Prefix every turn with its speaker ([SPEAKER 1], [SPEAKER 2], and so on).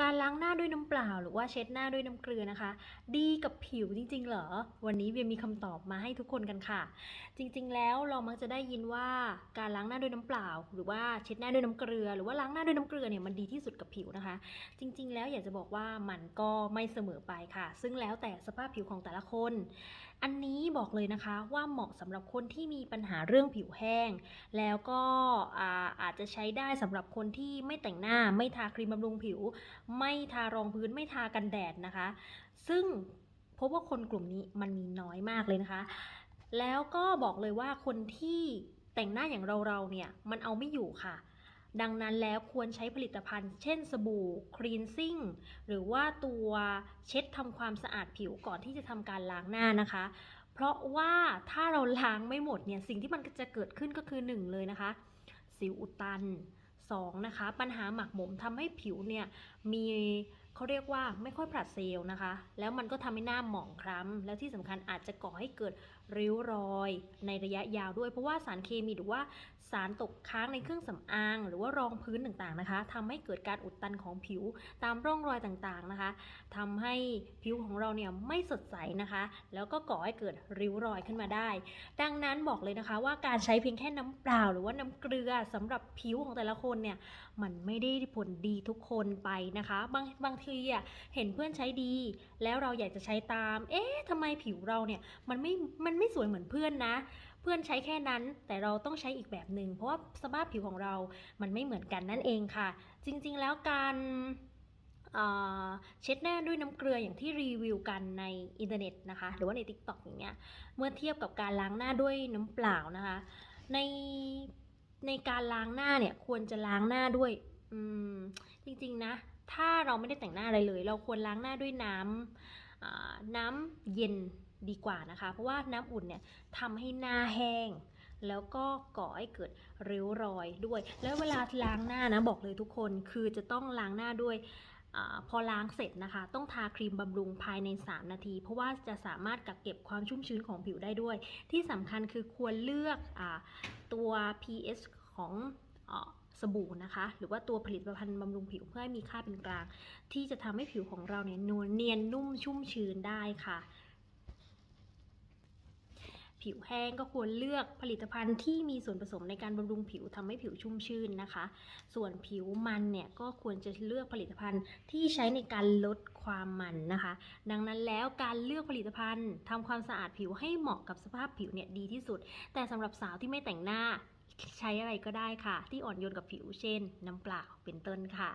[SPEAKER 1] การล้างหน้าด้วยน้ำเปล่า หรือว่าเช็ดหน้าด้วยน้ำเกลือนะคะ ดีกับผิวจริง ๆ เหรอ วันนี้เวียมีคำตอบมาให้ทุกคนกันค่ะ จริง ๆ แล้วเรามักจะได้ยินว่าการล้างหน้าด้วยน้ำเปล่า หรือว่าเช็ดหน้าด้วยน้ำเกลือ หรือว่าล้างหน้าด้วยน้ำเกลือเนี่ยมันดีที่สุดกับผิวนะคะ จริง ๆ แล้วอยากจะบอกว่ามันก็ไม่เสมอไปค่ะ ซึ่งแล้วแต่สภาพผิวของแต่ละคน อันนี้บอกเลยนะคะว่าเหมาะสำหรับคนที่มีปัญหาเรื่องผิวแห้ง แล้วก็อาอาจจะใช้ได้สำหรับคนที่ไม่แต่งหน้าไม่ทาครีมบำรุงผิว ไม่ทารองพื้นไม่ทากันแดดนะคะ ซึ่งพบว่าคนกลุ่มนี้มันมีน้อยมากเลยนะคะ แล้วก็บอกเลยว่าคนที่แต่งหน้าอย่างเราๆเนี่ยมันเอาไม่อยู่ค่ะ ดังนั้นแล้วควรใช้ผลิตภัณฑ์ เช่นสบู่ครีนซิ่งหรือว่าตัวเช็ดทำความสะอาดผิวก่อนที่จะทำการล้างหน้านะคะ เพราะว่าถ้าเราล้างไม่หมดเนี่ยสิ่งที่มันจะเกิดขึ้นก็คือหนึ่งเลยนะคะ สิวอุดตันสองนะคะ ปัญหาหมักหมมทำให้ผิวเนี่ยมีเขาเรียกว่าไม่ค่อยผลัดเซลล์นะคะ แล้วมันก็ทำให้หน้าหมองคล้ำแล้วที่สำคัญอาจจะก่อให้เกิดริ้วรอยในระยะยาวด้วย เพราะว่าสารเคมีหรือว่าสารตกค้างในเครื่องสำอาง หรือว่ารองพื้นต่างๆนะคะทำให้เกิดการอุดตันของผิวตามร่องรอยต่างๆนะคะทำให้ผิวของเราเนี่ยไม่สดใสนะคะ แล้วก็ก่อให้เกิดริ้วรอยขึ้นมาได้ ดังนั้นบอกเลยนะคะว่าการใช้เพียงแค่น้ำเปล่า หรือว่าน้ำเกลือสำหรับผิวของแต่ละคนเนี่ยมันไม่ได้ผลดีทุกคนไปนะคะ บางบางทีอะเห็นเพื่อนใช้ดี แล้วเราอยากจะใช้ตาม เอ๊ะทำไมผิวเราเนี่ยมันไม่มันไม่สวยเหมือนเพื่อนนะ เพื่อนใช้แค่นั้นแต่เราต้องใช้อีกแบบหนึ่งเพราะว่าสภาพผิวของเรา มันไม่เหมือนกันนั่นเองค่ะ จริงๆแล้วการเอ่อเช็ดหน้าด้วยน้ำเกลืออย่างที่รีวิวกันในอินเทอร์เน็ตนะคะ หรือว่าใน t ิ k t o k อย่างเงี้ยเมื่อเทียบกับการล้างหน้าด้วยน้ำเปล่านะคะ ในในการล้างหน้าเนี่ยควรจะล้างหน้าด้วยอืมจริงๆนะ ถ้าเราไม่ได้แต่งหน้าอะไรเลย เราควรล้างหน้าด้วยน้ำน้ำเย็นดีกว่านะคะ เพราะว่าน้ำอุ่นเนี่ยทำให้หน้าแห้ง แล้วก็ก่อให้เกิดริ้วรอยด้วย แล้วเวลาล้างหน้านะบอกเลยทุกคนคือจะต้องล้างหน้าด้วยอพอล้างเสร็จนะคะ ต้องทาครีมบำรุงภายใน 3 นาที เพราะว่าจะสามารถกักเก็บความชุ่มชื้นของผิวได้ด้วย ที่สำคัญคือควรเลือกอตัว pH ของ สบู่นะคะ หรือว่าตัวผลิตภัณฑ์บำรุงผิวเพื่อให้มีค่าเป็นกลาง ที่จะทำให้ผิวของเราเนี่ยนวลเนียนนุ่มชุ่มชื้นได้ค่ะ ผิวแห้งก็ควรเลือกผลิตภัณฑ์ที่มีส่วนผสมในการบำรุงผิวทำให้ผิวชุ่มชื่นนะคะ ส่วนผิวมันเนี่ยก็ควรจะเลือกผลิตภัณฑ์ที่ใช้ในการลดความมันนะคะ ดังนั้นแล้วการเลือกผลิตภัณฑ์ทำความสะอาดผิวให้เหมาะกับสภาพผิวเนี่ยดีที่สุด แต่สำหรับสาวที่ไม่แต่งหน้า ใช้อะไรก็ได้ค่ะ ที่อ่อนโยนกับผิวเช่น น้ำเปล่าเป็นต้นค่ะ